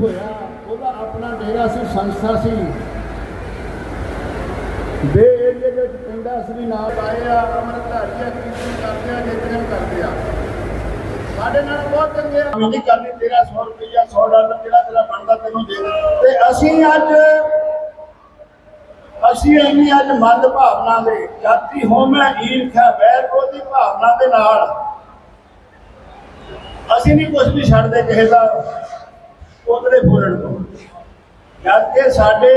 ਹੋਇਆ, ਉਹਦਾ ਆਪਣਾ ਡੇਰਾ ਸੀ, ਸੰਸਥਾ ਸੀ। ਦੇ ਏਰੀਏ ਦੇ ਵਿੱਚ ਪਿੰਡਾਂ ਸੀ ਨਾਲ ਅਮਰਧਾਰੀਆ ਕੀਰਤਨ ਕਰਦੇ ਆ ਨਿਤਨੇਮ ਕਰਦੇ ਆ। ਸਾਡੇ ਨਾਲ ਬਹੁਤ ਚੰਗੇ ਆ। ਨਹੀਂ ਤੇਰਾ 100 ਰੁਪਇਆ 100 ਡਾਲਰ ਜਿਹੜਾ ਤੇਰਾ ਬਣਦਾ ਤੈਨੂੰ ਦੇ ਤੇ ਅਸੀਂ ਅੱਜ, ਅਸੀਂ ਇੰਨੀ ਅੱਜ ਮੰਦ ਭਾਵਨਾ ਦੇ, ਜਾਤੀ ਹੋਮੈ ਈਰਖਾ ਵੈਰ ਦੀ ਭਾਵਨਾ ਦੇ ਨਾਲ ਅਸੀਂ ਨਹੀਂ ਕੁਝ ਵੀ ਛੱਡਦੇ ਕਿਸੇ ਦਾ। ਉਹਦੇ ਬੋਲਣ ਤੋਂ। ਜਦ ਕਿ ਸਾਡੇ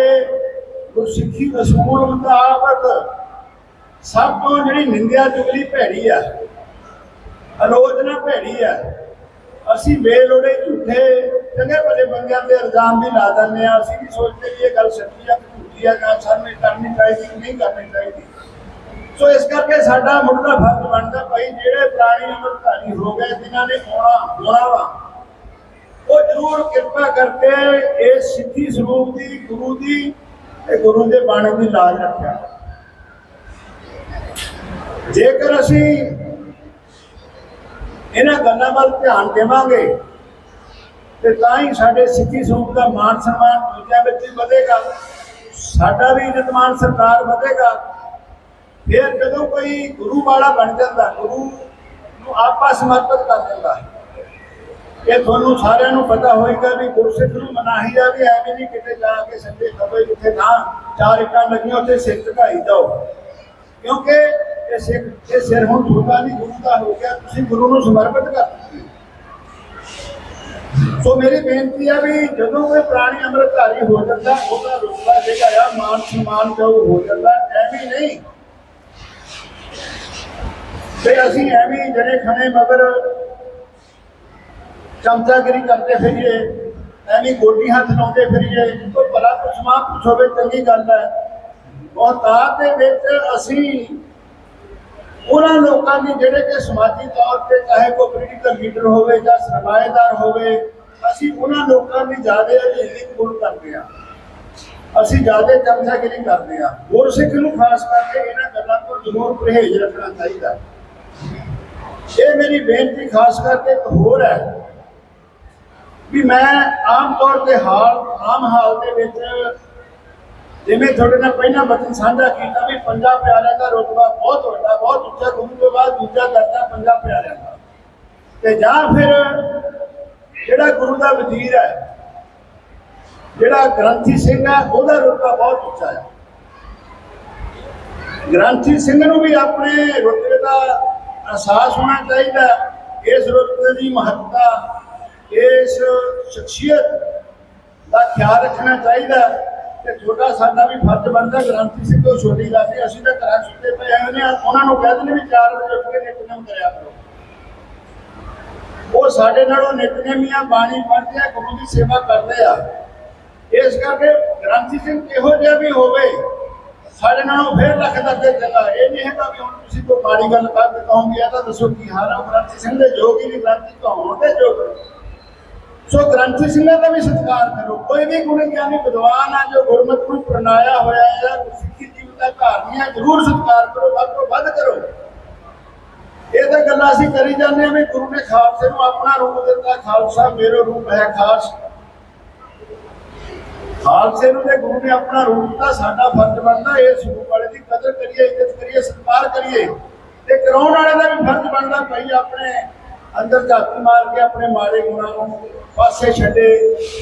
ਗੁਰਸਿੱਖੀ ਅਸੂਲ ਮੁਤਾਬਕ ਸਭ ਤੋਂ ਜਿਹੜੀ ਨਿੰਦਿਆ ਚੁਗਲੀ ਭੈੜੀ ਆ, ਆਲੋਚਨਾ ਭੈੜੀ ਆ, ਅਸੀਂ ਬੇਲੋੜੇ ਝੂਠੇ ਚੰਗੇ ਭਲੇ ਬੰਦਿਆਂ ਤੇ ਇਲਜ਼ਾਮ ਵੀ ਲਾ ਦਿੰਦੇ ਆ ਅਸੀਂ ਵੀ ਸੋਚਦੇ ਵੀ ਇਹ ਗੱਲ ਸੱਚੀ ਆ ਝੂਠੀ ਆ ਜਾਂ ਸਾਨੂੰ ਕਰਨੀ ਚਾਹੀਦੀ ਕਿ ਨਹੀਂ ਕਰਨੀ ਚਾਹੀਦੀ। ਸੋ ਇਸ ਕਰਕੇ ਸਾਡਾ ਮੁੱਢਲਾ ਫਰਜ਼ ਬਣਦਾ ਭਾਈ, ਜਿਹੜੇ ਪ੍ਰਾਣੀ ਅਮਰਧਾਰੀ ਹੋ ਗਏ, ਜਿਨ੍ਹਾਂ ਨੇ ਆਉਣਾ ਹੋਣਾ ਵਾ ਉਹ ਜ਼ਰੂਰ ਕਿਰਪਾ ਕਰਕੇ ਇਸ ਸਿੱਖੀ ਸਰੂਪ ਦੀ, ਗੁਰੂ ਦੀ ਤੇ ਗੁਰੂ ਦੇ ਬਾਣੀ ਦੀ ਲਾਜ ਰੱਖਿਆ। ਜੇਕਰ ਅਸੀਂ ਇਹਨਾਂ ਗੱਲਾਂ ਵੱਲ ਧਿਆਨ ਦੇਵਾਂਗੇ, ਤੇ ਤਾਂ ਹੀ ਸਾਡੇ ਸਿੱਖੀ ਸਰੂਪ ਦਾ ਮਾਨ ਸਨਮਾਨ ਦੂਜਿਆਂ ਵਿੱਚ ਵੀ ਵਧੇਗਾ, ਸਾਡਾ ਵੀ ਇੱਜ਼ਤਮਾਨ ਸਰਕਾਰ ਵਧੇਗਾ। ਫਿਰ ਜਦੋਂ ਕੋਈ ਗੁਰੂ ਵਾਲਾ ਬਣ ਜਾਂਦਾ, ਗੁਰੂ ਨੂੰ ਆਪਾ ਸਮਰਪਿਤ ਕਰ ਦਿੰਦਾ ਹੈ। ਇਹ ਤੁਹਾਨੂੰ ਸਾਰਿਆਂ ਨੂੰ ਪਤਾ ਹੋਏਗਾ ਵੀ ਗੁਰਸਿੱਖ ਨੂੰ ਮਨਾਹੀ ਆ ਵੀ ਐਵੇਂ ਨਹੀਂ ਕਿਤੇ ਜਾ ਕੇ ਸੰਦੇ ਖਬਰ ਜਿੱਥੇ ਥਾਂ ਚਾਰ ਇੱਟਾਂ ਲੱਗੀਆਂ, ਉੱਥੇ ਸਿਰ ਝੁਕਾਈ ਜਾਓ ਕਿਉਂਕਿ ਇਹ ਸਿੱਖ, ਇਹ ਸਿਰ ਹੁਣ ਤੁਹਾਡਾ ਨਹੀਂ, ਗੁਰੂ ਦਾ ਹੋ ਗਿਆ। ਤੁਸੀਂ ਗੁਰੂ ਨੂੰ ਸਮਰਪਿਤ ਕਰ ਸੋ ਮੇਰੀ ਬੇਨਤੀ ਹੈ ਵੀ ਜਦੋਂ ਕੋਈ ਪ੍ਰਾਣੀ ਅੰਮ੍ਰਿਤਧਾਰੀ ਹੋ ਜਾਂਦਾ, ਉਹਦਾ ਰੁਤਬਾ ਜਿਹੜਾ ਆ, ਮਾਨ ਸਨਮਾਨ ਜੋ ਹੋ ਜਾਂਦਾ, ਐਵੇਂ ਨਹੀਂ। ਤੇ ਅਸੀਂ ਐਵੇਂ ਜਣੇ ਖਣੇ ਮਗਰ ਚਮਚਾਗਿਰੀ ਕਰਦੇ ਫਿਰੀਏ ਐਵੇਂ ਗੋਡੀ ਹੱਥ ਲਾਉਂਦੇ ਫਿਰੀਏ, ਕੋਈ ਭਲਾ ਕੁਛਮਾ ਕੁਛ ਹੋਵੇ, ਚੰਗੀ ਗੱਲ ਹੈ। ਔਰ ਦੇ ਵਿੱਚ ਅਸੀਂ ਉਹਨਾਂ ਲੋਕਾਂ ਦੀ ਜਿਹੜੇ ਕਿ ਸਮਾਜੀ ਤੌਰ ਤੇ ਚਾਹੇ ਕੋਈ ਪੋਲੀਟੀਕਲ ਲੀਡਰ ਹੋਵੇ ਜਾਂ ਸਰਮਾਏਦਾਰ ਹੋਵੇ, ਅਸੀਂ ਉਹਨਾਂ ਲੋਕਾਂ ਦੀ ਜ਼ਿਆਦਾ ਅਧੀਨੀ ਕਬੂਲ ਕਰਦੇ ਆ ਅਸੀਂ ਜ਼ਿਆਦਾ ਚਮਚਾਗਿਰੀ ਕਰਦੇ ਆ ਹੋਰ ਸਿੱਖ ਨੂੰ ਖਾਸ ਕਰਕੇ ਇਹਨਾਂ ਗੱਲਾਂ ਤੋਂ ਜ਼ਰੂਰ ਪਰਹੇਜ਼ ਰੱਖਣਾ ਚਾਹੀਦਾ। ਇਹ ਮੇਰੀ ਬੇਨਤੀ ਖਾਸ ਕਰਕੇ ਇੱਕ ਹੋਰ ਹੈ। ਵੀ ਮੈਂ ਆਮ ਤੌਰ ਤੇ ਹਾਲ, ਆਮ ਹਾਲ ਦੇ ਵਿੱਚ ਜਿਵੇਂ ਤੁਹਾਡੇ ਨਾਲ ਪਹਿਲਾਂ ਬਚਨ ਸਾਂਝਾ ਕੀਤਾ ਵੀ ਪੰਜਾਬ ਪਿਆਰਿਆਂ ਦਾ ਰੁਤਬਾ ਬਹੁਤ ਵੱਡਾ, ਬਹੁਤ ਉੱਚਾ, ਗੁਰੂ ਤੋਂ ਬਾਅਦ ਦੂਜਾ ਦਰਜਾ ਪੰਜਾਬ ਪਿਆਰਿਆਂ ਦਾ। ਤੇ ਜਾਂ ਫਿਰ ਜਿਹੜਾ ਗੁਰੂ ਦਾ ਵਜ਼ੀਰ ਹੈ, ਜਿਹੜਾ ਗ੍ਰੰਥੀ ਸਿੰਘ ਹੈ, ਉਹਦਾ ਰੁਤਬਾ ਬਹੁਤ ਉੱਚਾ ਹੈ। ਗ੍ਰੰਥੀ ਸਿੰਘ ਨੂੰ ਵੀ ਆਪਣੇ ਰੁਤਬੇ ਦਾ ਅਹਿਸਾਸ ਹੋਣਾ ਚਾਹੀਦਾ ਇਸ ਰੁਤਬੇ ਦੀ ਮਹੱਤਤਾ ਇਸ ਸ਼ਖਸੀਅਤ ਦਾ ਖਿਆਲ ਰੱਖਣਾ ਚਾਹੀਦਾ ਤੇ ਛੋਟਾ ਸਾਡਾ ਵੀ ਫਰਜ਼ ਬਣਦਾ ਗ੍ਰੰਥੀ ਸਿੰਘ ਤੋਂ ਛੋਟੀ ਗੱਲ ਨਹੀਂ, ਅਸੀਂ ਤਾਂ ਘਰਾਂ ਸੁੱਤੇ ਪਏ ਆਏ ਨੇ, ਉਹਨਾਂ ਨੂੰ ਕਹਿ ਦਿੰਦੇ ਵੀ 4 ਵਜੇ ਉੱਠ ਕੇ ਨਿਤਨੇਮ ਕਰਿਆ ਕਰੋ। ਉਹ ਸਾਡੇ ਨਾਲੋਂ ਨਿਤਨੇਮੀਆਂ ਬਾਣੀ ਪੜ੍ਹਦੇ ਆ, ਗੁਰੂ ਦੀ ਸੇਵਾ ਕਰਦੇ ਆ। ਇਸ ਕਰਕੇ ਗ੍ਰੰਥੀ ਸਿੰਘ ਕਿਹੋ ਜਿਹਾ ਵੀ ਹੋਵੇ, ਸਾਡੇ ਨਾਲੋਂ ਫੇਰ ਲੱਖ ਦਰਜੇ ਚੰਗਾ ਇਹ ਨਹੀਂ ਹੈਗਾ ਵੀ ਹੁਣ ਤੁਸੀਂ ਕੋਈ ਮਾੜੀ ਗੱਲ ਕਰਦੇ ਕਹੋਗੇ, ਇਹ ਤਾਂ ਦੱਸੋ ਕੀ ਹਾਲ ਆ। ਗ੍ਰੰਥੀ ਸਿੰਘ ਦੇ ਯੋਗ ਹੀ ਨਹੀਂ, ਗ੍ਰੰਥੀ ਤੋਂ ਹੋਣ ਦੇ ਯੋਗ। ਸੋ ਗ੍ਰੰਥੀ ਸਿੰਘਾਂ ਦਾ ਵੀ ਸਤਿਕਾਰ ਕਰੋ। ਕੋਈ ਵੀ ਗੁਣ ਗਿਆਨੀ ਵਿਦਵਾਨ ਆ, ਜੋ ਗੁਰਮਤਿ ਨੂੰ ਪ੍ਰਣਾਇਆ ਹੋਇਆ ਹੈ ਸਿੱਖੀ ਜੀਵਨ ਦਾ ਧਾਰਨੀ ਜ਼ਰੂਰ ਸਤਿਕਾਰ ਕਰੋ, ਵੱਧ ਤੋਂ ਵੱਧ ਕਰੋ। ਇਹ ਤਾਂ ਗੱਲਾਂ ਅਸੀਂ ਕਰੀ ਜਾਂਦੇ ਹਾਂ ਵੀ ਗੁਰੂ ਨੇ ਖਾਲਸੇ ਨੂੰ ਆਪਣਾ ਰੂਪ ਦਿੱਤਾ, ਖਾਲਸਾ ਮੇਰਾ ਰੂਪ ਹੈ ਖਾਸ। ਖਾਲਸੇ ਨੂੰ ਤੇ ਗੁਰੂ ਨੇ ਆਪਣਾ ਰੂਪ ਦਿੱਤਾ, ਸਾਡਾ ਫਰਜ਼ ਬਣਦਾ ਇਸ ਰੂਪ ਵਾਲੇ ਦੀ ਕਦਰ ਕਰੀਏ, ਇੱਜ਼ਤ ਕਰੀਏ, ਸਤਿਕਾਰ ਕਰੀਏ। ਤੇ ਕਰਾਉਣ ਵਾਲੇ ਦਾ ਵੀ ਫਰਜ਼ ਬਣਦਾ, ਭਾਈ ਆਪਣੇ ਅੰਦਰ ਝਾਤੀ ਮਾਰ ਕੇ ਆਪਣੇ ਮਾੜੇ ਗੁਣਾਂ ਨੂੰ ਪਾਸੇ ਛੱਡੇ,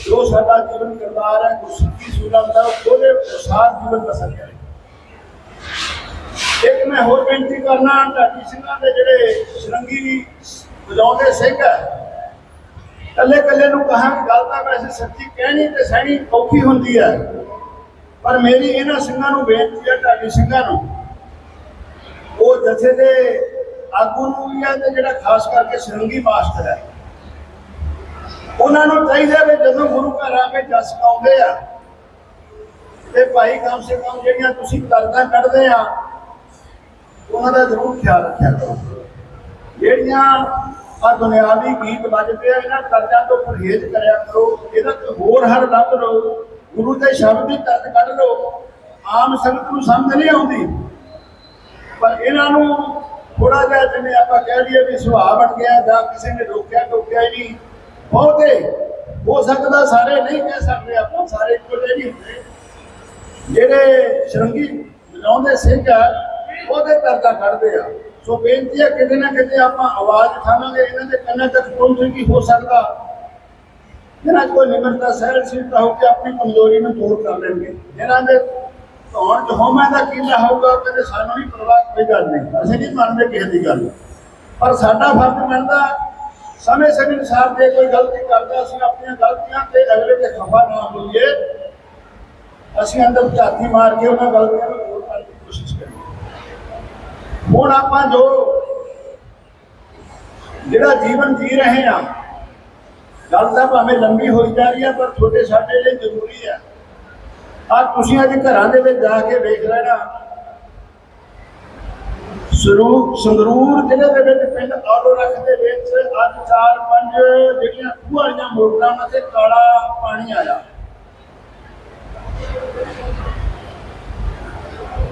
ਜੋ ਸਾਡਾ ਜੀਵਨ ਕਰਤਾਰ ਹੈ, ਗੁਰਸਿੱਖੀ ਸੂਲਮ ਦਾ, ਉਹਦੇ ਅਨੁਸਾਰ ਜੀਵਨ ਬਸਰ ਕਰੇ ਇੱਕ ਮੈਂ ਹੋਰ ਬੇਨਤੀ ਕਰਨਾ, ਢਾਡੀ ਸਿੰਘਾਂ ਦੇ ਜਿਹੜੇ ਸ਼ਰੰਗੀ ਵਜਾਉਂਦੇ ਸਿੰਘ ਹੈ ਕੱਲੇ ਕੱਲੇ ਨੂੰ ਕਹਾਂ ਗੱਲ ਤਾਂ ਵੈਸੇ ਸੱਚੀ ਕਹਿਣੀ ਤੇ ਸਹਿਣੀ ਔਖੀ ਹੁੰਦੀ ਹੈ, ਪਰ ਮੇਰੀ ਇਹਨਾਂ ਸਿੰਘਾਂ ਨੂੰ ਬੇਨਤੀ ਹੈ, ਢਾਡੀ ਸਿੰਘਾਂ ਨੂੰ, ਉਹ ਜਥੇ ਦੇ ਆਗੂ ਨੂੰ ਵੀ ਹੈ ਤੇ ਜਿਹੜਾ ਖਾਸ ਕਰਕੇ ਸ਼ਰੰਗੀ ਮਾਸਟਰ ਹੈ। ਉਹਨਾਂ ਨੂੰ ਚਾਹੀਦਾ ਵੀ ਜਦੋਂ ਗੁਰੂ ਘਰ ਆ ਕੇ ਜਸ ਪਾਉਂਦੇ ਆ, ਤੇ ਭਾਈ ਕਮ ਸੇ ਕਮ ਜਿਹੜੀਆਂ ਤੁਸੀਂ ਕਰਦਾ ਕੱਢਦੇ ਆ, ਉਹਨਾਂ ਦਾ ਜ਼ਰੂਰ ਖਿਆਲ ਰੱਖਿਆ ਕਰੋ। ਜਿਹੜੀਆਂ ਆ ਦੁਨਿਆਵੀ ਗੀਤ ਵੱਜਦੇ ਆ, ਇਹਨਾਂ ਕਰਜ਼ਾਂ ਤੋਂ ਪਰਹੇਜ਼ ਕਰਿਆ ਕਰੋ। ਇਹਦਾ ਹੋਰ ਹਰ ਲੱਭ ਲਓ ਗੁਰੂ ਦੇ ਸ਼ਬਦ ਦੀ ਤਰਜ ਕੱਢ ਲਓ। ਆਮ ਸੰਗਤ ਨੂੰ ਸਮਝ ਨਹੀਂ ਆਉਂਦੀ। ਪਰ ਇਹਨਾਂ ਨੂੰ ਥੋੜਾ ਜਿਹਾ ਜਿਵੇਂ ਆਪਾਂ ਕਹਿ ਲਈਏ ਵੀ ਸੁਭਾਅ ਬਣ ਗਿਆ ਜਾਂ ਕਿਸੇ ਨੇ ਰੋਕਿਆ ਟੋਕਿਆ ਹੀ ਨਹੀਂ, ਬਹੁਤੇ ਹੋ ਸਕਦਾ ਸਾਰੇ ਨਹੀਂ ਕਹਿ ਸਕਦੇ ਆਪਾਂ, ਸਾਰੇ ਇੱਕੋ ਜਿਹੇ ਨਹੀਂ ਹੁੰਦੇ। ਜਿਹੜੇ ਸ਼ਰੰਗੀ ਵਜਾਉਂਦੇ ਸਿੰਘ ਆ, ਉਹਦੇ ਦਰਦਾ ਕੱਢਦੇ ਆ। ਸੋ ਬੇਨਤੀ ਹੈ ਕਿਤੇ ਨਾ ਕਿਤੇ ਆਪਾਂ ਆਵਾਜ਼ ਉਠਾਵਾਂਗੇ, ਇਹਨਾਂ ਦੇ ਕੰਨਾਂ ਤੱਕ ਪਹੁੰਚੇਗੀ ਹੋ ਸਕਦਾ। ਇਹਨਾਂ 'ਚ ਕੋਈ ਨਿਮਰਤਾ, ਸਹਿਣਸ਼ੀਲਤਾ ਹੋ ਕੇ ਆਪਣੀ ਕਮਜ਼ੋਰੀ ਨੂੰ ਦੂਰ ਕਰ ਲੈਣਗੇ। ਇਹਨਾਂ ਦੇ ਧੌਣ 'ਚ ਹਉਮੈ ਦਾ ਕੀਲਾ ਹੋਊਗਾ ਉਹ ਕਹਿੰਦੇ ਸਾਨੂੰ ਨਹੀਂ ਪਰਵਾਹ ਕੋਈ ਗੱਲ ਨਹੀਂ ਅਸੀਂ ਨਹੀਂ ਮੰਨਦੇ ਕਿਸੇ ਦੀ ਗੱਲ ਪਰ ਸਾਡਾ ਫਰਜ਼ ਬਣਦਾ ਸਮੇਂ ਸਮੇਂ ਅਨੁਸਾਰ ਜੇ ਕੋਈ ਗਲਤੀ ਕਰਦਾ ਅਸੀਂ ਆਪਣੀਆਂ ਗਲਤੀਆਂ ਤੇ ਅਗਲੇ ਤੇ ਖਫਾ ਨਾ ਹੋਈਏ ਅਸੀਂ ਅੰਦਰ ਝਾਤੀ ਮਾਰ ਕੇ ਉਹਨਾਂ ਗਲਤੀਆਂ ਨੂੰ ਦੂਰ ਕਰਨ ਦੀ ਕੋਸ਼ਿਸ਼ ਕਰੀਏ ਹੁਣ ਆਪਾਂ ਜੋ ਜਿਹੜਾ ਜੀਵਨ ਜੀ ਰਹੇ ਆ ਗੱਲ ਤਾਂ ਭਾਵੇਂ ਲੰਬੀ ਹੋਈ ਜਾ ਰਹੀ ਹੈ ਪਰ ਤੁਹਾਡੇ ਸਾਡੇ ਲਈ ਜ਼ਰੂਰੀ ਹੈ ਆ ਤੁਸੀਂ ਅੱਜ ਘਰਾਂ ਦੇ ਵਿੱਚ ਜਾ ਕੇ ਵੇਖ ਲੈਣਾ। ਸਰੂਪ, ਸੰਗਰੂਰ ਜ਼ਿਲ੍ਹੇ ਦੇ ਵਿੱਚ ਪਿੰਡ ਆਲੋ ਰੱਖ ਦੇ ਵਿੱਚ ਅੱਜ ਚਾਰ ਪੰਜ ਜਿਹੜੀਆਂ ਖੂਹਾਂ ਵਾਲੀਆਂ ਮੋਟਰਾਂ ਨਾਲ ਤੇ ਕਾਲਾ ਪਾਣੀ ਆਇਆ।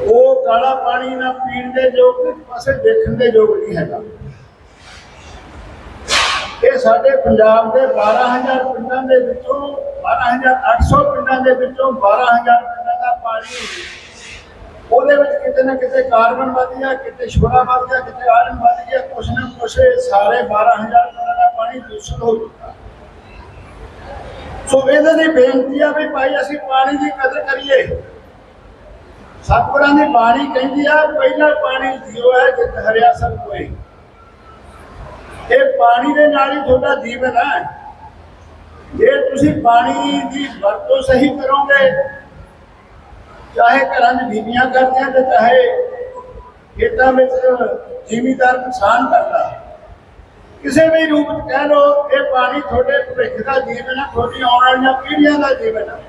ਉਹ ਕਾਲਾ ਪਾਣੀ ਨਾ ਪੀਣ ਦੇ ਯੋਗ ਇੱਕ ਪਾਸੇ ਦੇਖਣ ਦੇ ਯੋਗ ਨਹੀਂ ਹੈਗਾ। ਇਹ ਸਾਡੇ ਪੰਜਾਬ ਦੇ 12000 ਪਿੰਡਾਂ ਦੇ ਵਿੱਚੋਂ 12800 ਪਿੰਡਾਂ ਦੇ ਵਿੱਚੋਂ 12000 ਪਿੰਡਾਂ ਦਾ ਪਾਣੀ ਉਹਦੇ ਵਿੱਚ ਕਿਤੇ ਨਾ ਕਿਤੇ ਕਾਰਬਨ ਵੱਧ ਗਿਆ, ਕਿਤੇ ਸ਼ੋਰਾ ਵੱਧ ਗਿਆ, ਕਿਤੇ ਆਇਰਨ ਵੱਧ ਗਿਆ, ਕੁਛ ਨਾ ਕੁਛ ਸਾਰੇ 12000 ਪਿੰਡਾਂ ਦਾ ਪਾਣੀ ਦੂਸ਼ਿਤ ਹੋ ਚੁੱਕਾ। ਸੋ ਇਹਦੇ ਦੀ ਬੇਨਤੀ ਆ ਵੀ ਭਾਈ ਅਸੀਂ ਪਾਣੀ ਦੀ ਕਦਰ ਕਰੀਏ। ਸਤਿਗੁਰਾਂ ਦੀ ਬਾਣੀ ਕਹਿੰਦੀ ਆ, ਪਹਿਲਾ ਪਾਣੀ ਜੀਵ ਹੈ ਜਿਤ ਹਰਿਆ ਸਭ ਕੋਈ ਇਹ ਪਾਣੀ ਦੇ ਨਾਲ ਹੀ ਤੁਹਾਡਾ ਜੀਵਨ ਹੈ। ਜੇ ਤੁਸੀਂ ਪਾਣੀ ਦੀ ਵਰਤੋਂ ਸਹੀ ਕਰੋਗੇ, ਚਾਹੇ ਘਰਾਂ 'ਚ ਬੀਬੀਆਂ ਕਰਦੀਆਂ ਤੇ ਚਾਹੇ ਖੇਤਾਂ ਵਿੱਚ ਜ਼ਿਮੀਦਾਰ ਕਿਸਾਨ ਕਰਦਾ, ਕਿਸੇ ਵੀ ਰੂਪ ਵਿੱਚ ਕਹਿ ਲਓ, ਇਹ ਪਾਣੀ ਤੁਹਾਡੇ ਭਵਿੱਖ ਦਾ ਜੀਵਨ ਹੈ, ਤੁਹਾਡੀ ਆਉਣ ਵਾਲੀਆਂ ਪੀੜ੍ਹੀਆਂ ਦਾ ਜੀਵਨ ਹੈ।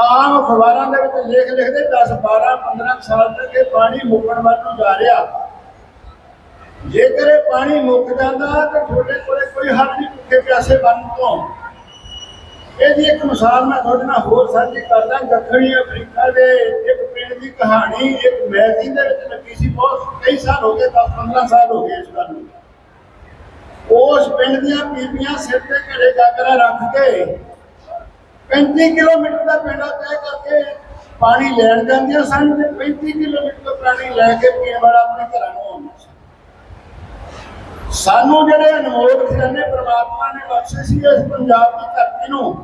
ਆਮ ਅਖਬਾਰਾਂ ਦੇ ਵਿੱਚ ਲੇਖ ਲਿਖਦੇ 10 12 15 ਸਾਲ ਤੱਕ ਇਹ ਪਾਣੀ ਮੁੱਕਣ ਵੱਲ ਨੂੰ ਜਾ ਰਿਹਾ। ਜੇਕਰ ਇਹ ਪਾਣੀ ਮੁੱਕ ਜਾਂਦਾ ਤਾਂ ਤੁਹਾਡੇ ਕੋਲੇ ਕੋਈ ਹੱਲ ਨਹੀਂ ਭੁੱਖੇ ਪਿਆਸੇ ਬਣਨ ਤੋਂ। ਇਹਦੀ ਇੱਕ ਮਿਸਾਲ ਮੈਂ ਤੁਹਾਡੇ ਨਾਲ ਹੋਰ ਸਾਂਝੀ ਕਰਦਾ, ਦੱਖਣੀ ਅਫਰੀਕਾ ਦੇ ਇੱਕ ਪਿੰਡ ਦੀ ਕਹਾਣੀ, ਇੱਕ ਮੈਗਜ਼ੀਨ ਦੇ ਵਿੱਚ ਲੱਗੀ ਸੀ, ਬਹੁਤ ਕਈ ਸਾਲ ਹੋ ਗਏ 10 15 ਸਾਲ ਹੋ ਗਏ ਇਸ ਗੱਲ ਨੂੰ। ਉਸ ਪਿੰਡ ਦੀਆਂ ਬੀਬੀਆਂ ਸਿਰ ਤੇ ਘੜੇ ਗਾਗਰਾ ਰੱਖ ਕੇ 35 ਕਿਲੋਮੀਟਰ ਦਾ ਪਿੰਡ ਤੈਅ ਕਰਕੇ ਪਾਣੀ ਲੈਣ ਜਾਂਦੀਆਂ ਸਨ ਤੇ 35 ਕਿਲੋਮੀਟਰ ਦਾ ਪਾਣੀ ਲੈ ਕੇ ਪੀਣ ਵਾਲਾ ਆਪਣੇ ਘਰਾਂ ਨੂੰ ਆਉਂਦਾ ਸੀ। ਸਾਨੂੰ ਜਿਹੜੇ ਅਨਮੋਲ ਖਜ਼ਾਨੇ ਪ੍ਰਮਾਤਮਾ ਨੇ ਬਖਸ਼ੇ ਸੀ ਇਸ ਪੰਜਾਬ ਦੀ ਧਰਤੀ ਨੂੰ।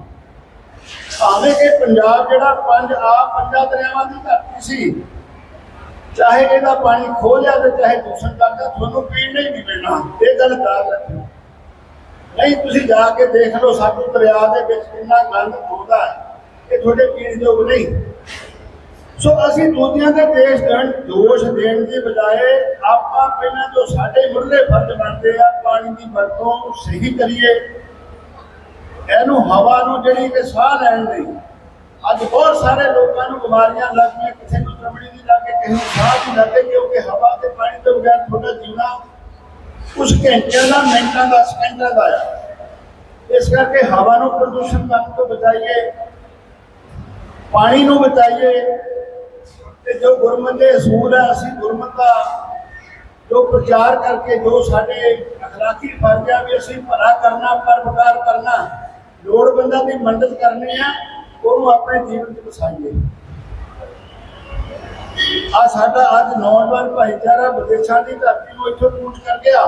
ਭਾਵੇਂ ਕਿ ਪੰਜਾਬ ਜਿਹੜਾ ਪੰਜ ਆ, ਪੰਜਾਂ ਦਰਿਆਵਾਂ ਦੀ ਧਰਤੀ ਸੀ, ਚਾਹੇ ਇਹਦਾ ਪਾਣੀ ਖੋ ਲਿਆ ਤੇ ਚਾਹੇ ਦੂਸ਼ਣ ਕਰਦਾ ਤੁਹਾਨੂੰ ਪੀਣ ਨਹੀਂ ਵੀ ਮਿਲਣਾ। ਇਹ ਗੱਲ ਯਾਦ ਰੱਖੋ ਨਹੀਂ, ਤੁਸੀਂ ਜਾ ਕੇ ਦੇਖ ਲਓ ਸਾਤੂ ਦਰਿਆ ਦੇ ਵਿੱਚ ਕਿੰਨਾ ਗੰਦ ਆਉਂਦਾ ਹੈ। ਇਹ ਤੁਹਾਡੇ ਪੀਣ ਯੋਗ ਨਹੀਂ। ਸੋ ਅਸੀਂ ਦੂਜਿਆਂ ਦੇ ਦੇਸ਼ ਦੇਣ ਦੋਸ਼ ਦੇਣ ਦੀ ਬਜਾਏ ਆਪਾਂ ਪਹਿਲਾਂ ਜੋ ਸਾਡੇ ਮੁੱਢਲੇ ਫਰਜ਼ ਬਣਦੇ ਆ, ਪਾਣੀ ਦੀ ਵਰਤੋਂ ਸਹੀ ਕਰੀਏ। ਇਹਨੂੰ ਹਵਾ ਨੂੰ ਜਿਹੜੀ ਕਿ ਸਾਹ ਲੈਣ ਲਈ ਅੱਜ ਬਹੁਤ ਸਾਰੇ ਲੋਕਾਂ ਨੂੰ ਬਿਮਾਰੀਆਂ ਲੱਗੀਆਂ ਕਿਸੇ ਨੂੰ ਚਮੜੀ ਦੀ ਲੱਗੇ ਕਿਸੇ ਨੂੰ ਸਾਹ ਦੀ ਲੱਗੇ ਕਿਉਂਕਿ ਹਵਾ ਤੇ ਪਾਣੀ ਤੋਂ ਬਗੈਰ ਤੁਹਾਡਾ ਜੀਣਾ ਕੁਝ ਘੰਟਿਆਂ ਦਾ, ਮਿੰਟਾਂ ਦਾ, ਸਕਿੰਟਾਂ ਦਾ ਆ। ਇਸ ਕਰਕੇ ਹਵਾ ਨੂੰ ਪ੍ਰਦੂਸ਼ਣ ਕਰਨ ਤੋਂ ਬਚਾਈਏ, ਪਾਣੀ ਨੂੰ ਬਚਾਈਏ ਤੇ ਜੋ ਗੁਰਮਤ ਦੇ ਅਸੂਲ ਹੈ ਅਸੀਂ ਗੁਰਮਤ ਦਾ ਜੋ ਪ੍ਰਚਾਰ ਕਰਕੇ ਜੋ ਸਾਡੇ ਅਖਲਾਕੀ ਫਰਜ਼ ਆ ਵੀ ਅਸੀਂ ਭਲਾ ਕਰਨਾ ਪਰਪਕਾਰ ਕਰਨਾ, ਲੋੜਵੰਦਾਂ ਦੀ ਮਦਦ ਕਰਨੀ ਆ, ਉਹਨੂੰ ਆਪਣੇ ਜੀਵਨ 'ਚ ਵਸਾਈਏ। ਆ ਸਾਡਾ ਅੱਜ ਨੌਜਵਾਨ ਭਾਈਚਾਰਾ ਵਿਦੇਸ਼ਾਂ ਦੀ ਧਰਤੀ ਨੂੰ ਇੱਥੋਂ ਕੂਚ ਕਰ ਗਿਆ।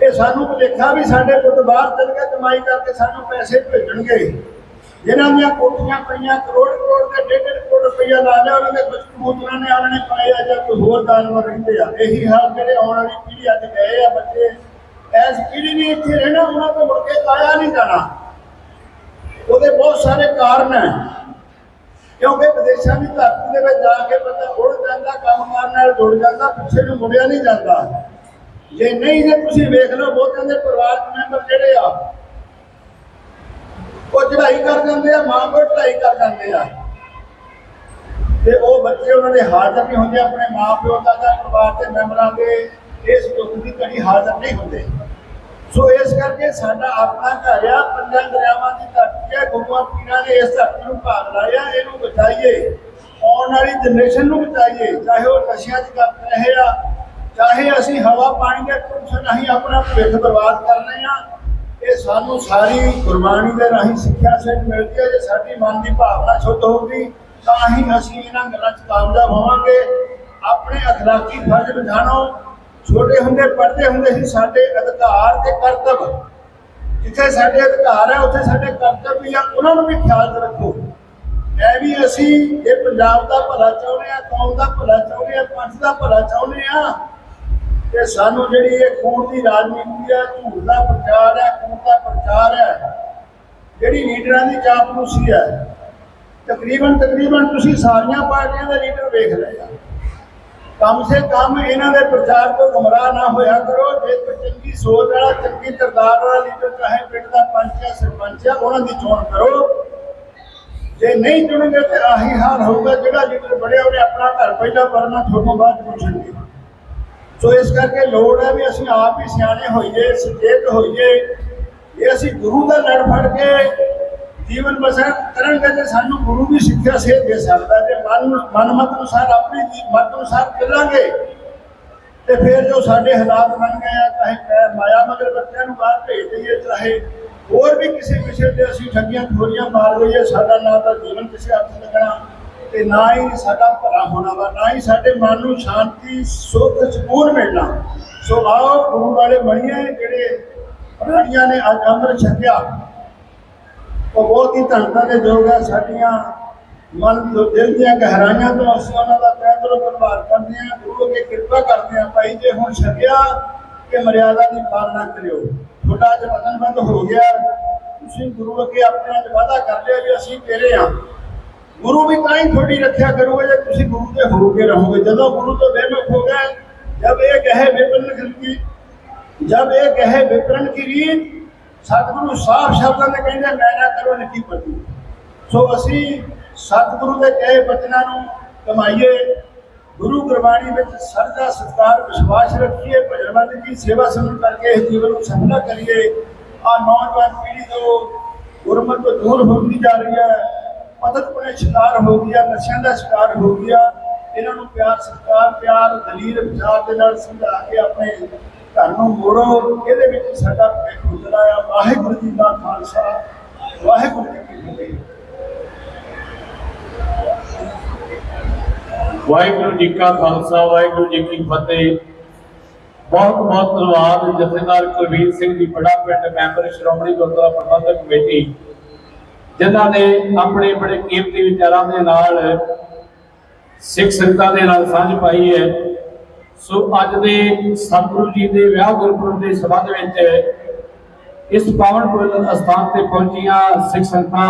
ਇਹ ਸਾਨੂੰ ਭੁਲੇਖਾ ਵੀ ਸਾਡੇ ਪੁੱਤ ਬਾਹਰ ਚਲ ਕੇ ਕਮਾਈ ਕਰਕੇ ਸਾਨੂੰ ਪੈਸੇ ਭੇਜਣਗੇ। ਜਿਨ੍ਹਾਂ ਦੀਆਂ ਕੋਠੀਆਂ ਪਈਆਂ, ਕਰੋੜ ਕਰੋੜ ਦੇ ਡੇਢ ਡੇਢ ਕਰੋੜ ਰੁਪਈਆ ਲਾ ਲਿਆ, ਉਹਨਾਂ ਦੇ ਕੁਝ ਕਬੂਤਰਾਂ ਨੇ ਆਲਣੇ ਪਾਏ ਆ ਜਾਂ ਕੋਈ ਹੋਰ ਜਾਨਵਰ ਰਹਿੰਦੇ ਆ। ਇਹੀ ਹਾਲ ਜਿਹੜੇ ਆਉਣ ਵਾਲੀ ਪੀੜ੍ਹੀ ਅੱਜ ਗਏ ਆ ਬੱਚੇ। ਐਸ ਪੀੜ੍ਹੀ ਨੇ ਇੱਥੇ ਰਹਿਣਾ, ਉਹਨਾਂ ਤੋਂ ਮੁੜ ਕੇ ਆਇਆ ਨਹੀਂ ਜਾਣਾ। ਉਹਦੇ ਬਹੁਤ ਸਾਰੇ ਕਾਰਨ ਹੈ। ਕਿਉਂਕਿ ਵਿਦੇਸ਼ਾਂ ਦੀ ਧਰਤੀ ਦੇ ਵਿੱਚ ਜਾ ਕੇ ਬੰਦਾ ਉੜ ਜਾਂਦਾ, ਕੰਮ ਕਰਨ ਨਾਲ ਜੁੜ ਜਾਂਦਾ, ਪਿੱਛੇ ਨੂੰ ਮੁੜਿਆ ਨਹੀਂ ਜਾਂਦਾ। ਜੇ ਨਹੀਂ, ਜੇ ਤੁਸੀਂ ਵੇਖ ਲਓ, ਬਹੁਤਿਆਂ ਦੇ ਪਰਿਵਾਰਕ ਮੈਂਬਰ ਜਿਹੜੇ ਆ ਉਹ ਚੜਾਈ ਕਰ ਜਾਂਦੇ ਆ, ਮਾਂ ਕੋਲ ਚੜਾਈ ਕਰ ਜਾਂਦੇ ਆ। ਤੇ ਉਹ ਬੱਚੇ ਉਹਨਾਂ ਦੇ ਹਾਜ਼ਰ ਨਹੀਂ ਹੁੰਦੇ, ਆਪਣੇ ਮਾਂ ਪਿਓ ਦਾ ਜਾਂ ਪਰਿਵਾਰ ਦੇ ਮੈਂਬਰਾਂ ਦੇ ਇਸ ਦੁੱਖ ਦੀ ਘੜੀ ਹਾਜ਼ਰ ਨਹੀਂ ਹੁੰਦੇ। ਸੋ ਇਸ ਕਰਕੇ ਸਾਡਾ ਆਪਣਾ ਘਰ ਆ, ਪੰਜਾਂ ਦਰਿਆਵਾਂ ਦੀ ਧਰਤੀ ਹੈ ਗੁਰੂਆਂ ਪੀਰਾਂ ਨੇ ਇਸ ਧਰਤੀ ਨੂੰ ਭਾਗ ਲਾਇਆ, ਇਹਨੂੰ ਬਚਾਈਏ, ਆਉਣ ਵਾਲੀ ਜਨਰੇਸ਼ਨ ਨੂੰ ਬਚਾਈਏ, ਚਾਹੇ ਉਹ ਨਸ਼ਿਆਂ 'ਚ ਕਰ ਰਹੇ ਆ, ਚਾਹੇ ਅਸੀਂ ਹਵਾ ਪਾਣੀ ਦੇ ਪ੍ਰਦੂਸ਼ਣ ਨਹੀਂ ਆਪਣਾ ਭਵਿੱਖ ਬਰਬਾਦ ਕਰ ਰਹੇ ਆ ਇਹ ਸਾਨੂੰ ਸਾਰੀ ਗੁਰਬਾਣੀ ਦੇ ਰਾਹੀਂ ਸਿੱਖਿਆ ਸਿੱਖ ਮਿਲਦੀ ਹੈ ਜੇ ਸਾਡੀ ਮਨ ਦੀ ਭਾਵਨਾ ਸ਼ੁੱਧ ਹੋਊਗੀ, ਤਾਂ ਹੀ ਅਸੀਂ ਇਹਨਾਂ ਗੱਲਾਂ 'ਚ ਕਾਮਯਾਬ ਹੋਵਾਂਗੇ। ਆਪਣੇ ਅਖਲਾਕੀ ਫਰਜ਼ ਨਿਭਾਣੋ ਛੋਟੇ ਹੁੰਦੇ, ਪੜ੍ਹਦੇ ਹੁੰਦੇ ਸੀ ਸਾਡੇ ਅਧਿਕਾਰ ਤੇ ਕਰਤੱਵ, ਜਿੱਥੇ ਸਾਡੇ ਅਧਿਕਾਰ ਹੈ, ਉੱਥੇ ਸਾਡੇ ਕਰਤੱਵ ਵੀ ਆ, ਉਹਨਾਂ ਨੂੰ ਵੀ ਖਿਆਲ ਰੱਖੋ। ਐ ਵੀ ਅਸੀਂ ਇਹ ਪੰਜਾਬ ਦਾ ਭਲਾ ਚਾਹੁੰਦੇ ਆ ਕੌਮ ਦਾ ਭਲਾ ਚਾਹੁੰਦੇ ਆ ਪੰਥ ਦਾ ਭਲਾ ਚਾਹੁੰਦੇ ਆ ਤੇ ਸਾਨੂੰ ਜਿਹੜੀ ਇਹ ਖੂਨ ਦੀ ਰਾਜਨੀਤੀ ਹੈ ਝੂਠ ਦਾ ਪ੍ਰਚਾਰ ਹੈ ਖੂਨ ਦਾ ਪ੍ਰਚਾਰ ਹੈ। ਜਿਹੜੀ ਲੀਡਰਾਂ ਦੀ ਚਾਪਲੂਸੀ ਹੈ, ਤਕਰੀਬਨ ਤਕਰੀਬਨ ਤੁਸੀਂ ਸਾਰੀਆਂ ਪਾਰਟੀਆਂ ਦੇ ਲੀਡਰ ਵੇਖ ਲਏ ਆ। ਕਮ ਸੇ ਕਮ ਇਹਨਾਂ ਦੇ ਪ੍ਰਚਾਰ ਤੋਂ ਗੁੰਮਰਾਹ ਨਾ ਹੋਇਆ ਕਰੋ। ਜੇ ਕੋਈ ਚੰਗੀ ਸੋਚ ਵਾਲਾ, ਚੰਗੀ ਕਿਰਦਾਰ ਵਾਲਾ ਲੀਡਰ ਚਾਹੇ ਪਿੰਡ ਦਾ ਪੰਚ ਹੈ ਸਰਪੰਚ ਹੈ ਉਹਨਾਂ ਦੀ ਚੋਣ ਕਰੋ। ਜੇ ਨਹੀਂ ਚੁਣਗੇ ਤੇ ਆਹੀ ਹਾਲ ਹੋਊਗਾ ਜਿਹੜਾ ਲੀਡਰ ਬਣਿਆ, ਉਹਨੇ ਆਪਣਾ ਘਰ ਪਹਿਲਾਂ ਕਰਨਾ ਤੁਹਾਨੂੰ ਬਾਅਦ ਪੁੱਛਣਗੇ। ਸੋ ਇਸ ਕਰਕੇ ਲੋੜ ਹੈ ਵੀ ਅਸੀਂ ਆਪ ਹੀ ਸਿਆਣੇ ਹੋਈਏ, ਸੁਚੇਤ ਹੋਈਏ। ਇਹ ਅਸੀਂ ਗੁਰੂ ਦਾ ਲੜ ਫੜ ਕੇ ਜੀਵਨ ਬਸਰ ਕਰਾਂਗੇ ਤੇ ਸਾਨੂੰ ਗੁਰੂ ਦੀ ਸਿੱਖਿਆ ਸੇਧ ਦੇ ਸਕਦਾ ਜੇ ਮਨ ਮਨ ਮਤ ਅਨੁਸਾਰ ਆਪਣੀ ਮਤ ਅਨੁਸਾਰ ਚੱਲਾਂਗੇ, ਤੇ ਫਿਰ ਜੋ ਸਾਡੇ ਹਾਲਾਤ ਬਣ ਗਏ ਆ, ਚਾਹੇ ਮਾਇਆ ਮਗਰ ਬੱਚਿਆਂ ਨੂੰ ਬਾਹਰ ਭੇਜ ਦਈਏ, ਚਾਹੇ ਹੋਰ ਵੀ ਕਿਸੇ ਵਿਸ਼ੇ ਤੇ ਅਸੀਂ ਠੱਗੀਆਂ ਖੋਰੀਆਂ ਮਾਰ ਲਈਏ, ਸਾਡਾ ਨਾ ਤਾਂ ਜੀਵਨ ਕਿਸੇ ਹੱਥ ਲੱਗਣਾ, ਤੇ ਨਾ ਹੀ ਸਾਡਾ ਭਲਾ ਹੋਣਾ ਵਾ, ਨਾ ਹੀ ਸਾਡੇ ਮਨ ਨੂੰ ਸ਼ਾਂਤੀ, ਸੁੱਖ, ਸਕੂਨ ਮਿਲਣਾ। ਸੋ ਆਓ ਗੁਰੂ ਵਾਲੇ ਬਣੀਏ, ਜਿਹੜੇ ਪ੍ਰਾਣੀਆਂ ਨੇ ਅੱਜ ਅੰਮ੍ਰਿਤ ਛਕਿਆ। ਉਹ ਬਹੁਤ ਹੀ ਧੰਨਤਾ ਦੇ ਯੋਗ ਹੈ ਸਾਡੀਆਂ ਮਨ ਤੋਂ ਦਿਲ ਦੀਆਂ ਗਹਿਰਾਈਆਂ ਤੋਂ ਅਸੀਂ ਉਹਨਾਂ ਦਾ ਤਹਿ ਦਿਲੋਂ ਧੰਨਵਾਦ ਕਰਦੇ ਹਾਂ, ਗੁਰੂ ਅੱਗੇ ਕਿਰਪਾ ਕਰਦੇ ਹਾਂ, ਭਾਈ ਜੇ ਹੁਣ ਛਕਿਆ ਕਿ ਮਰਿਆਦਾ ਦੀ ਪਾਲਣਾ ਕਰਿਓ। ਤੁਹਾਡਾ ਅੱਜ ਵਚਨਬੰਦ ਹੋ ਗਿਆ। ਤੁਸੀਂ ਗੁਰੂ ਅੱਗੇ ਆਪਣੇ ਨਾਲ ਵਾਅਦਾ ਕਰ ਲਿਆ ਵੀ ਅਸੀਂ ਤੇਰੇ ਹਾਂ। ਗੁਰੂ ਵੀ ਤਾਂ ਹੀ ਤੁਹਾਡੀ ਰੱਖਿਆ ਕਰੂਗਾ ਜੇ ਤੁਸੀਂ ਗੁਰੂ ਦੇ ਹੋ ਕੇ ਰਹੋਗੇ। ਜਦੋਂ ਗੁਰੂ ਤੋਂ ਬੇਮੁਖ ਹੋ ਗਏ, ਜਦ ਇਹ ਕਹੇ ਵਿਪਰਨ ਕੀ ਜਦ ਇਹ ਕਹੇ ਵਿਪਰਨ ਕੀ ਰੀਤ, ਸਤਿਗੁਰੂ ਸਾਫ਼ ਸ਼ਬਦਾਂ ਦੇ ਕਹਿੰਦੇ ਮੈਂ ਕਰੋ ਨਿੱਕੀ ਪਤੀ। ਸੋ ਅਸੀਂ ਸਤਿਗੁਰੂ ਦੇ ਕਹੇ ਬਚਨਾਂ ਨੂੰ ਕਮਾਈਏ, ਗੁਰੂ ਗੁਰਬਾਣੀ ਵਿੱਚ ਸਰਦਾ ਸਤਕਾਰ, ਵਿਸ਼ਵਾਸ ਰੱਖੀਏ ਭਜਨਬੰਦ ਦੀ ਸੇਵਾ ਸਮਝ ਕਰਕੇ ਇਸ ਜੀਵਨ ਨੂੰ ਸਫਲਾ ਕਰੀਏ। ਆ ਨੌਜਵਾਨ ਪੀੜ੍ਹੀ ਤੋਂ ਗੁਰਮਤ ਤੋਂ ਦੂਰ ਹੁੰਦੀ ਜਾ ਰਹੀ ਹੈ ਪਤਤ ਪੁਣੇ ਸ਼ਿਕਾਰ ਹੋ ਗਿਆ, ਨਸ਼ਿਆਂ ਦਾ ਸ਼ਿਕਾਰ ਹੋ ਗਿਆ। ਇਹਨਾਂ ਨੂੰ ਪਿਆਰ, ਸਤਿਕਾਰ, ਪਿਆਰ, ਦਲੀਲ, ਵਿਚਾਰ ਦੇ ਨਾਲ ਸਮਝਾ ਕੇ ਆਪਣੇ ਘਰ ਨੂੰ ਮੋੜੋ, ਇਹਦੇ ਵਿੱਚ ਸਾਡਾ ਭਵਿੱਖ ਉਜਲਾ ਆ। ਵਾਹਿਗੁਰੂ ਜੀ ਦਾ ਖਾਲਸਾ, ਵਾਹਿਗੁਰੂ ਜੀ ਕੀ ਫਤਿਹ। ਵਾਹਿਗੁਰੂ ਜੀ ਕਾ ਖਾਲਸਾ, ਵਾਹਿਗੁਰੂ ਜੀ ਕੀ ਫਤਿਹ। ਬਹੁਤ ਬਹੁਤ ਧੰਨਵਾਦ ਜਥੇਦਾਰ ਕੁਲਵੀਰ ਸਿੰਘ ਜੀ, ਬੜਾ ਪਿੰਡ ਮੈਂਬਰ, ਸ਼੍ਰੋਮਣੀ ਗੁਰਦੁਆਰਾ ਪ੍ਰਬੰਧਕ ਕਮੇਟੀ, ਜਿਨ੍ਹਾਂ ਨੇ ਆਪਣੇ ਬੜੇ ਕੀਮਤੀ ਵਿਚਾਰਾਂ ਦੇ ਨਾਲ, ਸਿੱਖ ਸੰਗਤਾਂ ਦੇ ਨਾਲ ਸਾਂਝ ਪਾਈ ਹੈ। ਸੋ ਅੱਜ ਦੇ ਸਤਿਗੁਰੂ ਜੀ ਦੇ ਵਿਆਹ ਗੁਰਪੁਰਬ ਦੇ ਸੰਬੰਧ ਵਿੱਚ ਇਸ ਪਾਵਨ ਪਵਿੱਤਰ ਅਸਥਾਨ ਤੇ ਪਹੁੰਚੀਆਂ ਸਿੱਖ ਸੰਗਤਾਂ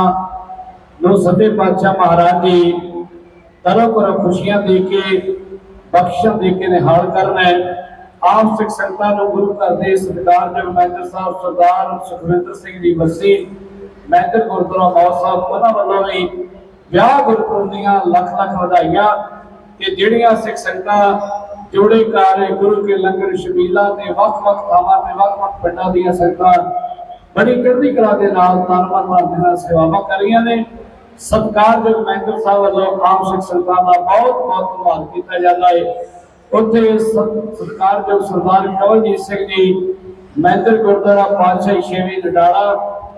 ਨੂੰ ਸੱਚੇ ਪਾਤਸ਼ਾਹ ਮਹਾਰਾਜ ਜੀ ਤਰੋ ਕਰੋ ਖੁਸ਼ੀਆਂ ਦੇ ਕੇ ਬਖਸ਼ਣ ਦੇ ਕੇ ਨਿਹਾਲ ਕਰਨਾ ਹੈ। ਆਪ ਸਿੱਖ ਸੰਗਤਾਂ ਨੂੰ ਗੁਰੂ ਘਰ ਦੇ ਸਤਿਕਾਰਯੋਗ ਮੈਂਦਰ ਸਾਹਿਬ, ਸਰਦਾਰ ਸੁਖਵਿੰਦਰ ਸਿੰਘ ਜੀ ਬੱਸੀ ਮੈਂਦਰ ਗੁਰਦੁਆਰਾ ਮੌਤ ਸਾਹਿਬ, ਉਹਨਾਂ ਵੱਲੋਂ ਵੀ ਵਿਆਹ ਗੁਰਪੁਰਬ ਦੀਆਂ ਲੱਖ ਲੱਖ ਵਧਾਈਆਂ ਕਿ ਜਿਹੜੀਆਂ ਸਿੱਖ ਸੰਗਤਾਂ ਜੋੜੇ ਕਾਰੇ ਗੁਰੂ ਕੇ ਲੰਗਰ ਸ਼ਬੀਲਾ ਤੇ ਵੱਖ-ਵੱਖ ਥਾਵਾਂ ਤੇ ਵੱਖ-ਵੱਖ ਪਿੰਡਾਂ ਦੀਆਂ ਸੰਗਤਾਂ ਬੜੀ ਚੜ੍ਹਦੀ ਕਲਾ ਦੇ ਨਾਲ ਤਨ ਮਨ ਨਾਲ ਸੇਵਾਵਾਂ ਕਰ ਰਹੀਆਂ ਨੇ ਸਤਿਕਾਰਯੋਗ ਮਹਿੰਦਰ ਸਾਹਿਬ ਵੱਲੋਂ ਆਮ ਸਿੱਖ ਸੰਗਤਾਂ ਦਾ ਬਹੁਤ ਬਹੁਤ ਧੰਨਵਾਦ ਕੀਤਾ ਜਾਂਦਾ ਹੈ। ਉੱਥੇ ਸ- ਸਤਿਕਾਰਯੋਗ ਸਰਦਾਰ ਕਵਲਜੀਤ ਸਿੰਘ ਜੀ, ਮਹਿੰਦਰ ਗੁਰਦੁਆਰਾ ਪਾਤਸ਼ਾਹੀ ਛੇਵੀਂ ਲਡਾਲਾ